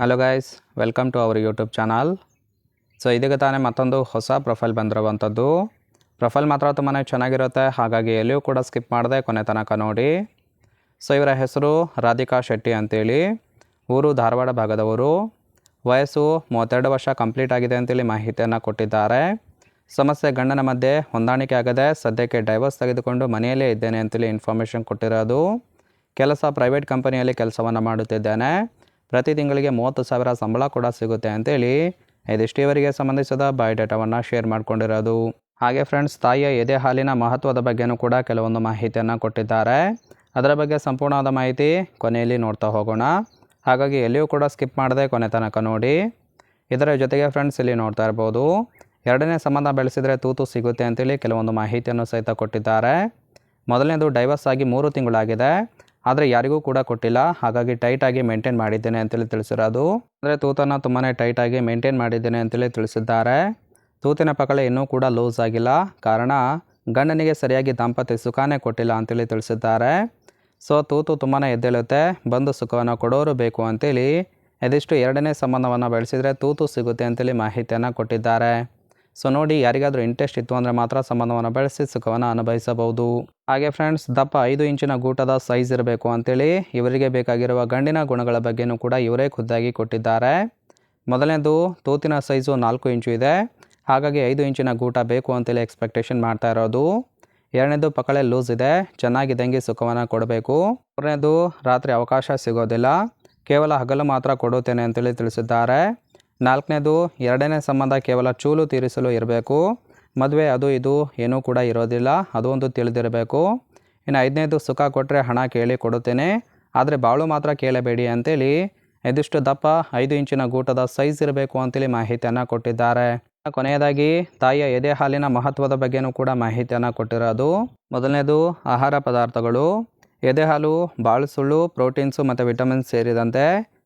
Hello guys welcome to our YouTube channel so ಇದೀಗ ತಾನೇ ಮತ್ತೊಂದು ಹೊಸ ಪ್ರೊಫೈಲ್ ಬಂದಿರುವಂಥದ್ದು. ಪ್ರೊಫೈಲ್ ಮಾತ್ರ ತುಂಬಾ ಚೆನ್ನಾಗಿರುತ್ತೆ. ಹಾಗಾಗಿ ಎಲ್ಲಿಯೂ ಕೂಡ ಸ್ಕಿಪ್ ಮಾಡಿದೆ ಕೊನೆ ತನಕ ನೋಡಿ. ಸೊ ಇವರ ಹೆಸರು ರಾಧಿಕಾ ಶೆಟ್ಟಿ ಅಂತೇಳಿ. ಊರು ಧಾರವಾಡ ಭಾಗದವರು. ವಯಸ್ಸು ಮೂವತ್ತೆರಡು ವರ್ಷ ಕಂಪ್ಲೀಟ್ ಆಗಿದೆ ಅಂತೇಳಿ ಮಾಹಿತಿಯನ್ನು ಕೊಟ್ಟಿದ್ದಾರೆ. ಸಮಸ್ಯೆ ಗಂಡನ ಮಧ್ಯೆ ಹೊಂದಾಣಿಕೆ ಆಗದೆ ಸದ್ಯಕ್ಕೆ ಡೈವರ್ಸ್ ತೆಗೆದುಕೊಂಡು ಮನೆಯಲ್ಲೇ ಇದ್ದೇನೆ ಅಂತೇಳಿ ಇನ್ಫಾರ್ಮೇಷನ್ ಕೊಟ್ಟಿರೋದು. ಕೆಲಸ ಪ್ರೈವೇಟ್ ಕಂಪನಿಯಲ್ಲಿ ಕೆಲಸವನ್ನು ಮಾಡುತ್ತಿದ್ದೇನೆ. ಪ್ರತಿ ತಿಂಗಳಿಗೆ ಮೂವತ್ತು ಸಾವಿರ ಸಂಬಳ ಕೂಡ ಸಿಗುತ್ತೆ ಅಂತೇಳಿ ಇದಿಷ್ಟು ಇವರಿಗೆ ಸಂಬಂಧಿಸಿದ ಬಯೋಡೇಟಾವನ್ನು ಶೇರ್ ಮಾಡ್ಕೊಂಡಿರೋದು. ಹಾಗೆ ಫ್ರೆಂಡ್ಸ್, ತಾಯಿಯ ಎದೆ ಹಾಲಿನ ಮಹತ್ವದ ಬಗ್ಗೆನೂ ಕೂಡ ಕೆಲವೊಂದು ಮಾಹಿತಿಯನ್ನು ಕೊಟ್ಟಿದ್ದಾರೆ. ಅದರ ಬಗ್ಗೆ ಸಂಪೂರ್ಣವಾದ ಮಾಹಿತಿ ಕೊನೆಯಲ್ಲಿ ನೋಡ್ತಾ ಹೋಗೋಣ. ಹಾಗಾಗಿ ಎಲ್ಲಿಯೂ ಕೂಡ ಸ್ಕಿಪ್ ಮಾಡದೆ ಕೊನೆ ತನಕ ನೋಡಿ. ಇದರ ಜೊತೆಗೆ ಫ್ರೆಂಡ್ಸ್, ಇಲ್ಲಿ ನೋಡ್ತಾ ಇರ್ಬೋದು, ಎರಡನೇ ಸಂಬಂಧ ಬೆಳೆಸಿದರೆ ತೂತು ಸಿಗುತ್ತೆ ಅಂತೇಳಿ ಕೆಲವೊಂದು ಮಾಹಿತಿಯನ್ನು ಸಹಿತ ಕೊಟ್ಟಿದ್ದಾರೆ. ಮೊದಲನೇದು ಡೈವರ್ಸ್ ಆಗಿ ಮೂರು ತಿಂಗಳಾಗಿದೆ. ಆದರೆ ಯಾರಿಗೂ ಕೂಡ ಕೊಟ್ಟಿಲ್ಲ. ಹಾಗಾಗಿ ಟೈಟಾಗಿ ಮೇಂಟೈನ್ ಮಾಡಿದ್ದೇನೆ ಅಂತೇಳಿ ತಿಳಿಸಿರೋದು. ಅಂದರೆ ತೂತನ್ನು ತುಂಬಾ ಟೈಟಾಗಿ ಮೇಂಟೈನ್ ಮಾಡಿದ್ದೇನೆ ಅಂತೇಳಿ ತಿಳಿಸಿದ್ದಾರೆ. ತೂತಿನ ಪಕಳೆ ಇನ್ನೂ ಕೂಡ ಲೂಸ್ ಆಗಿಲ್ಲ. ಕಾರಣ ಗಂಡನಿಗೆ ಸರಿಯಾಗಿ ದಾಂಪತ್ಯ ಸುಖಾನೇ ಕೊಟ್ಟಿಲ್ಲ ಅಂತೇಳಿ ತಿಳಿಸಿದ್ದಾರೆ. ಸೊ ತೂತು ತುಂಬಾ ಎದ್ದೇಳುತ್ತೆ. ಬಂದು ಸುಖವನ್ನು ಕೊಡೋರು ಬೇಕು ಅಂತೇಳಿ ಇದಿಷ್ಟು ಎರಡನೇ ಸಂಬಂಧವನ್ನು ಬೆಳೆಸಿದರೆ ತೂತು ಸಿಗುತ್ತೆ ಅಂತೇಳಿ ಮಾಹಿತಿಯನ್ನು ಕೊಟ್ಟಿದ್ದಾರೆ. ಸೊ ನೋಡಿ ಯಾರಿಗಾದರೂ ಇಂಟ್ರೆಸ್ಟ್ ಇತ್ತು ಅಂದರೆ ಮಾತ್ರ ಸಂಬಂಧವನ್ನು ಬೆಳೆಸಿ ಸುಖವನ್ನು ಅನುಭವಿಸಬಹುದು. ಹಾಗೆ ಫ್ರೆಂಡ್ಸ್ ದಪ್ಪ ಐದು ಇಂಚಿನ ಗೂಟದ ಸೈಜ್ ಇರಬೇಕು ಅಂತೇಳಿ ಇವರಿಗೆ ಬೇಕಾಗಿರುವ ಗಂಡಿನ ಗುಣಗಳ ಬಗ್ಗೆನೂ ಕೂಡ ಇವರೇ ಖುದ್ದಾಗಿ ಕೊಟ್ಟಿದ್ದಾರೆ. ಮೊದಲನೇದು, ತೂತಿನ ಸೈಜು ನಾಲ್ಕು ಇಂಚು ಇದೆ. ಹಾಗಾಗಿ ಐದು ಇಂಚಿನ ಗೂಟ ಬೇಕು ಅಂತೇಳಿ ಎಕ್ಸ್ಪೆಕ್ಟೇಷನ್ ಮಾಡ್ತಾ ಇರೋದು. ಎರಡನೇದು, ಪಕಳೆ ಲೂಸ್ ಇದೆ. ಚೆನ್ನಾಗಿದ್ದಂಗೆ ಸುಖವನ್ನು ಕೊಡಬೇಕು. ಮೂರನೇದು, ರಾತ್ರಿ ಅವಕಾಶ ಸಿಗೋದಿಲ್ಲ. ಕೇವಲ ಹಗಲು ಮಾತ್ರ ಕೊಡುತ್ತೇನೆ ಅಂತೇಳಿ ತಿಳಿಸಿದ್ದಾರೆ. ನಾಲ್ಕನೇದು, ಎರಡನೇ ಸಂಬಂಧ ಕೇವಲ ಚೂಲು ತೀರಿಸಲು ಇರಬೇಕು. ಮದುವೆ ಅದು ಇದು ಏನೂ ಕೂಡ ಇರೋದಿಲ್ಲ. ಅದು ಒಂದು ತಿಳಿದಿರಬೇಕು. ಇನ್ನು ಐದನೇದು ಸುಖ ಕೊಟ್ಟರೆ ಹಣ ಕೇಳಿ ಕೊಡುತ್ತೇನೆ. ಆದರೆ ಬಾಳು ಮಾತ್ರ ಕೇಳಬೇಡಿ ಅಂತೇಳಿ ಇದಿಷ್ಟು ದಪ್ಪ ಐದು ಇಂಚಿನ ಗೂಟದ ಸೈಜ್ ಇರಬೇಕು ಅಂತೇಳಿ ಮಾಹಿತಿಯನ್ನು ಕೊಟ್ಟಿದ್ದಾರೆ. ಕೊನೆಯದಾಗಿ ತಾಯಿಯ ಎದೆ ಹಾಲಿನ ಮಹತ್ವದ ಬಗ್ಗೆನೂ ಕೂಡ ಮಾಹಿತಿಯನ್ನು ಕೊಟ್ಟಿರೋದು. ಮೊದಲನೇದು ಆಹಾರ ಪದಾರ್ಥಗಳು. ಎದೆ ಹಾಲು, ಬಾಳು ಸುಳ್ಳು, ಪ್ರೋಟೀನ್ಸು ಮತ್ತು ವಿಟಮಿನ್ಸ್ ಸೇರಿದಂತೆ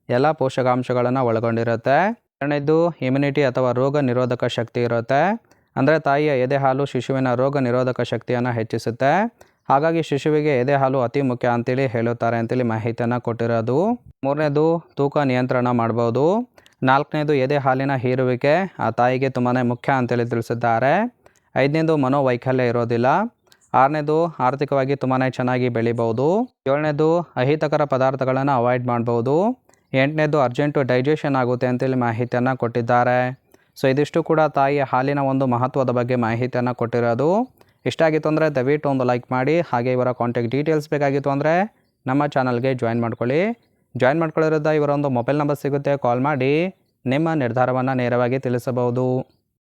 ಎಲ್ಲ ಪೋಷಕಾಂಶಗಳನ್ನು ಒಳಗೊಂಡಿರುತ್ತೆ. ಎರಡನೇದು ಇಮ್ಯುನಿಟಿ ಅಥವಾ ರೋಗ ನಿರೋಧಕ ಶಕ್ತಿ ಇರುತ್ತೆ. ಅಂದರೆ ತಾಯಿಯ ಎದೆ ಹಾಲು ಶಿಶುವಿನ ರೋಗ ನಿರೋಧಕ ಶಕ್ತಿಯನ್ನು ಹೆಚ್ಚಿಸುತ್ತೆ. ಹಾಗಾಗಿ ಶಿಶುವಿಗೆ ಎದೆ ಹಾಲು ಅತಿ ಮುಖ್ಯ ಅಂತೇಳಿ ಹೇಳುತ್ತಾರೆ ಅಂತೇಳಿ ಮಾಹಿತಿಯನ್ನು ಕೊಟ್ಟಿರೋದು. ಮೂರನೇದು, ತೂಕ ನಿಯಂತ್ರಣ ಮಾಡ್ಬೋದು. ನಾಲ್ಕನೇದು, ಎದೆ ಹಾಲಿನ ಹೀರುವಿಕೆ ಆ ತಾಯಿಗೆ ತುಂಬಾ ಮುಖ್ಯ ಅಂತೇಳಿ ತಿಳಿಸಿದ್ದಾರೆ. ಐದನೇದು, ಮನೋವೈಕಲ್ಯ ಇರೋದಿಲ್ಲ. ಆರನೇದು, ಆರ್ಥಿಕವಾಗಿ ತುಂಬಾ ಚೆನ್ನಾಗಿ ಬೆಳಿಬೋದು. ಏಳನೇದು, ಅಹಿತಕರ ಪದಾರ್ಥಗಳನ್ನು ಅವಾಯ್ಡ್ ಮಾಡ್ಬೋದು. ಎಂಟನೇದು, ಅರ್ಜೆಂಟು ಡೈಜೆಷನ್ ಆಗುತ್ತೆ ಅಂತೇಳಿ ಮಾಹಿತಿಯನ್ನು ಕೊಟ್ಟಿದ್ದಾರೆ. ಸೊ ಇದಿಷ್ಟು ಕೂಡ ತಾಯಿಯ ಹಾಲಿನ ಒಂದು ಮಹತ್ವದ ಬಗ್ಗೆ ಮಾಹಿತಿಯನ್ನು ಕೊಟ್ಟಿರೋದು. ಇಷ್ಟ ಆಗಿತ್ತು ಅಂದರೆ ದಯವಿಟ್ಟು ಒಂದು ಲೈಕ್ ಮಾಡಿ, ಹಾಗೆ ಇವರ ಕಾಂಟ್ಯಾಕ್ಟ್ ಡೀಟೇಲ್ಸ್ ಬೇಕಾಗಿತ್ತು ಅಂದರೆ ನಮ್ಮ ಚಾನಲ್ಗೆ ಜಾಯಿನ್ ಮಾಡ್ಕೊಳ್ಳಿ. ಜಾಯಿನ್ ಮಾಡ್ಕೊಳ್ಳೋದ್ರಿಂದ ಇವರ ಒಂದು ಮೊಬೈಲ್ ನಂಬರ್ ಸಿಗುತ್ತೆ ಕಾಲ್ ಮಾಡಿ. ನಿಮ್ಮ ನಿರ್ಧಾರವನ್ನು ನೇರವಾಗಿ ತಿಳಿಸಬಹುದು.